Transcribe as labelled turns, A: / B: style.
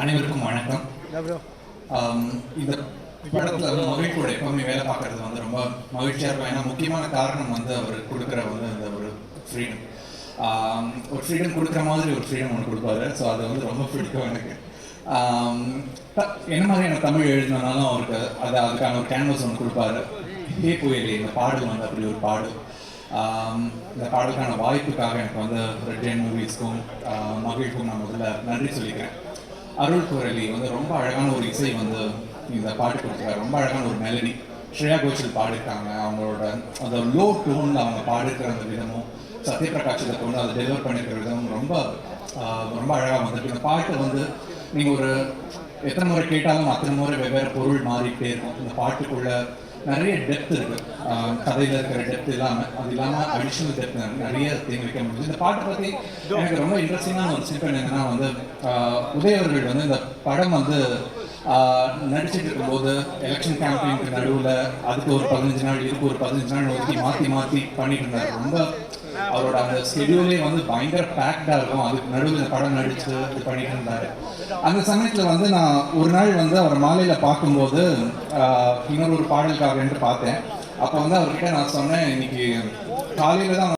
A: அனைவருக்கும் வணக்கம். இந்த படத்துல வந்து மகிழ் கூட எப்பவுமே வேலை பார்க்கறது வந்து ரொம்ப மகிழ்ச்சியா இருக்கும். ஏன்னா முக்கியமான காரணம் வந்து அவர் கொடுக்குற வந்து அந்த ஒரு ஃப்ரீடம் ஒரு ஃப்ரீடம் கொடுக்குற மாதிரி ஒரு ஃப்ரீடம் ஒன்று கொடுப்பாரு. ஸோ அது வந்து ரொம்ப பிடிக்கும் எனக்கு. என்ன மாதிரியான தமிழ் எழுதினாலும் அவருக்கு அது அதுக்கான ஒரு கேன்வஸ் ஒன்று கொடுப்பாரு. ஹே புயலி இந்த பாடல் வந்து அப்படி ஒரு ஆம், இந்த பாடலுக்கான வாய்ப்புக்காக எனக்கு வந்து ரெட் ஜெயின் மூவிஸ்க்கும் மகிழ்க்கும் நான் முதல்ல நன்றி சொல்லிக்கிறேன். அருள் குரலி வந்து ரொம்ப அழகான ஒரு இசை வந்து இந்த பாட்டு கொடுத்துருக்காரு. ரொம்ப அழகான ஒரு மெலடி ஸ்ரேயா கோஷல் பாடிருக்காங்க அவங்களோட அந்த லோ டோனில் அவங்க பாடிருக்கிற அந்த விதமும் சத்யபிரகாஷ் கொண்டு அதை டெலிவர் பண்ணிருக்கிற விதமும் ரொம்ப ரொம்ப அழகாக வந்துருக்கு. இந்த பாட்டு வந்து நீங்கள் ஒரு எத்தனை முறை கேட்டாலும் அத்தனை முறை வெவ்வேறு பொருள் மாறிக்கிட்டே இருக்கும். இந்த பாட்டுக்குள்ள நிறைய டெப்த் இருக்கு. ஆஹ் கதையில இருக்கிற டெப்த் இல்லாம அது இல்லாம அடிஷனல் டெப்த் நிறைய தேங்க வைக்க முடியுது. இந்த பாட்டை பத்தி எனக்கு ரொம்ப இன்ட்ரெஸ்டிங்கான ஒரு ஸ்னிப்பன் என்னன்னா வந்து ஆஹ் வந்து இந்த படம் வந்து ஆஹ் இருக்கும்போது எலெக்ஷன் கேம்பெயினுக்கு நடுவுல அதுக்கு ஒரு பதினஞ்சு நாள் இதுக்கு ஒரு பதினஞ்சு நாள் ஒதுக்கி மாற்றி மாற்றி பண்ணிட்டு இருந்தாரு. ரொம்ப அவரோட அந்த ஸ்கெடியூலே வந்து பயங்கர பேக்டா இருக்கும். அதுக்கு நடுவில் படம் நடிச்சு இது பண்ணிட்டு இருந்தாரு. அந்த சமயத்துல வந்து நான் ஒரு நாள் வந்து அவர் மாலையில பார்க்கும்போது ஆஹ், இன்னொரு ஒரு பாடலுக்காக என்று பார்த்தேன். அப்போ வந்து அவர்கிட்ட நான் சொன்னேன் இன்னைக்கு காலையில தான்